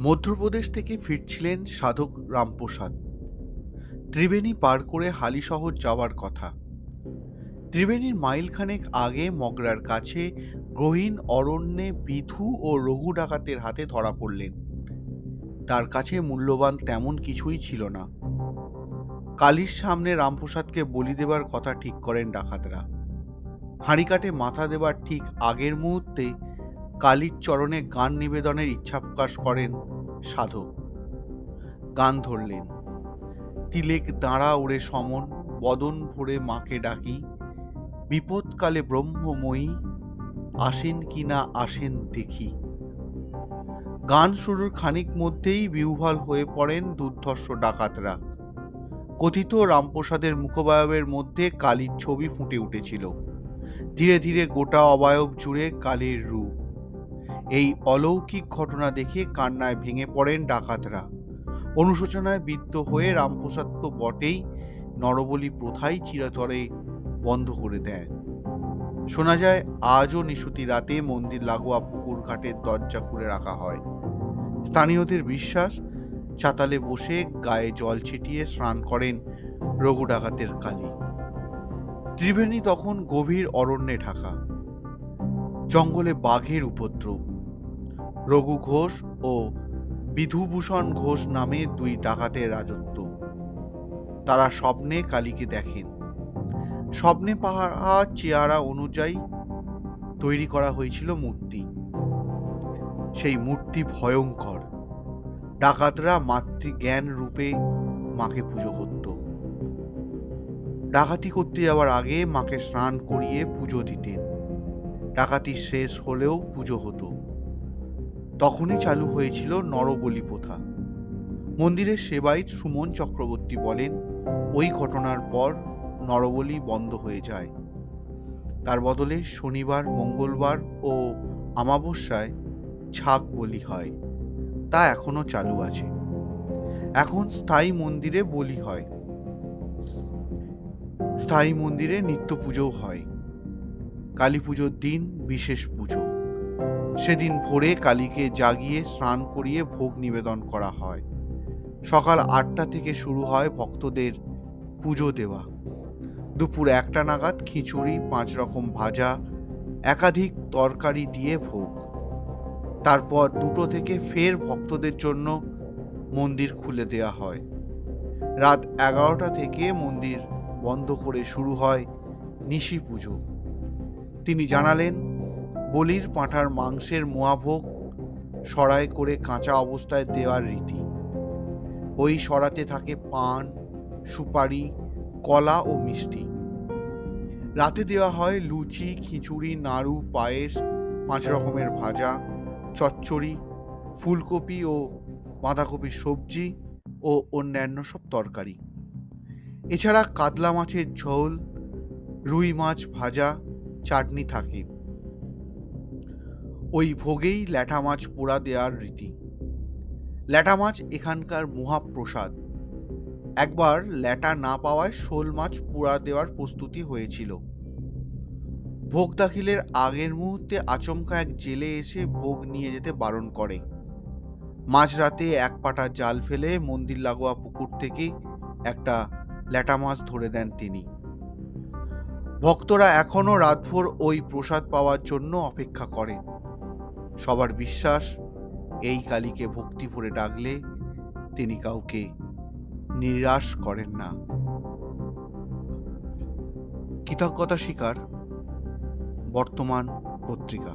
মধ্যপ্রদেশ থেকে ফিরছিলেন সাধক রামপ্রসাদ। ত্রিবেণী পার করে হালিশহর যাওয়ার কথা। ত্রিবেণীর মাইলখানেক আগে মগরার কাছে গহীন অরণ্যে বিধু ও রঘু ডাকাতের হাতে ধরা পড়লেন। তার কাছে মূল্যবান তেমন কিছুই ছিল না। কালীর সামনে রামপ্রসাদকে বলি দেবার কথা ঠিক করেন ডাকাতরা। হাঁড়িকাটে মাথা দেবার ঠিক আগের মুহূর্তে কালীর চরণে গান নিবেদনের ইচ্ছা প্রকাশ করেন সাধক। গান ধরলেন, তিলেক দাঁড়া ওড়ে সমন, বদন ভরে মাকে ডাকি, বিপদকালে ব্রহ্মময়ী, আসেন কিনা আসেন দেখি। গান শুরুর খানিক মধ্যেই বিহ্বল হয়ে পড়েন দুর্ধর্ষ ডাকাতরা। কথিত রামপ্রসাদের মুখবায়বের মধ্যে কালীর ছবি ফুটে উঠেছিল। ধীরে ধীরে গোটা অবায়ব জুড়ে কালীর রূপ। এই অলৌকিক ঘটনা দেখে কান্নায় ভেঙে পড়েন ডাকাতরা। অনুশোচনায় বিদ্ধ হয়ে রামপ্রসাদ তো বটেই, নরবলি প্রথাই চিরাচরে বন্ধ করে দেয় শোনা যায়, আজও নিশুতি রাতে মন্দির লাগোয়া পুকুর ঘাটের দরজা খুলে রাখা হয়। স্থানীয়দের বিশ্বাস, চাতালে বসে গায়ে জল ছিটিয়ে স্নান করেন রঘু ডাকাতের কালী। ত্রিবেণী তখন গভীর অরণ্যে ঢাকা। জঙ্গলে বাঘের উপদ্রব। রঘু ঘোষ ও বিধুভূষণ ঘোষ নামে দুই ডাকাতের রাজত্ব। তারা স্বপ্নে কালীকে দেখেন। স্বপ্নে পাহাড়া চেহারা অনুযায়ী তৈরি করা হয়েছিল মূর্তি। সেই মূর্তি ভয়ঙ্কর। ডাকাতরা মাতৃজ্ঞান রূপে মাকে পুজো করত। ডাকাতি করতে যাওয়ার আগে মাকে স্নান করিয়ে পুজো দিতেন। ডাকাতি শেষ হলেও পুজো হতো। তখনই চালু হয়েছিল নরবলি প্রথা। মন্দিরের সেবাইট সুমন চক্রবর্তী বলেন, ওই ঘটনার পর নরবলি বন্ধ হয়ে যায়। তার বদলে শনিবার, মঙ্গলবার ও আমাবস্যায় ছাগ বলি হয়। তা এখনও চালু আছে। এখন স্থায়ী মন্দিরে বলি হয়। স্থায়ী মন্দিরে নিত্য পুজোও হয়। কালী পুজোর দিন বিশেষ পুজো। সেদিন ভোরে কালীকে জাগিয়ে স্নান করিয়ে ভোগ নিবেদন করা হয়। সকাল আটটা থেকে শুরু হয় ভক্তদের পুজো দেওয়া। দুপুর একটা নাগাদ খিচুড়ি, পাঁচ রকম ভাজা, একাধিক তরকারি দিয়ে ভোগ। তারপর দুটো থেকে ফের ভক্তদের জন্য মন্দির খুলে দেওয়া হয়। রাত এগারোটা থেকে মন্দির বন্ধ করে শুরু হয় নিশি পুজো। তিনি জানালেন বলির পাঁঠার মাংসের মোয়াভোগ সরাই করে কাঁচা অবস্থায় দেওয়ার রীতি। ওই সরাতে থাকে পান, সুপারি, কলা ও মিষ্টি। রাতে দেওয়া হয় লুচি, খিচুড়ি, নাড়ু, পায়েস, পাঁচ রকমের ভাজা, চচ্চড়ি, ফুলকপি ও বাঁধাকপির সবজি ও অন্যান্য সব তরকারি। এছাড়া কাতলা মাছের ঝোল, রুই মাছ ভাজা, চাটনি থাকে। ওই ভোগেই ল্যাঠা মাছ পোড়া দেওয়ার রীতি। ল্যাটা মাছ এখানকার মহাপ্রসাদ। একবার ল্যাটা না পাওয়ায় শোল মাছ পোড়া দেওয়ার প্রস্তুতি হয়েছিল। ভোগ দাখিলের আগের মুহূর্তে আচমকা এক জেলে এসে ভোগ নিয়ে যেতে বারণ করে। মাঝরাতে এক পাটা জাল ফেলে মন্দির লাগোয়া পুকুর থেকে একটা ল্যাটা মাছ ধরে দেন তিনি। ভক্তরা এখনও রাতভর ওই প্রসাদ পাওয়ার জন্য অপেক্ষা করেন। সবার বিশ্বাস, এই কালীকে ভক্তি ভরে ডাকলে তিনি কাউকে নিরাশ করেন না। কৃতজ্ঞতা শিকার বর্তমান পত্রিকা।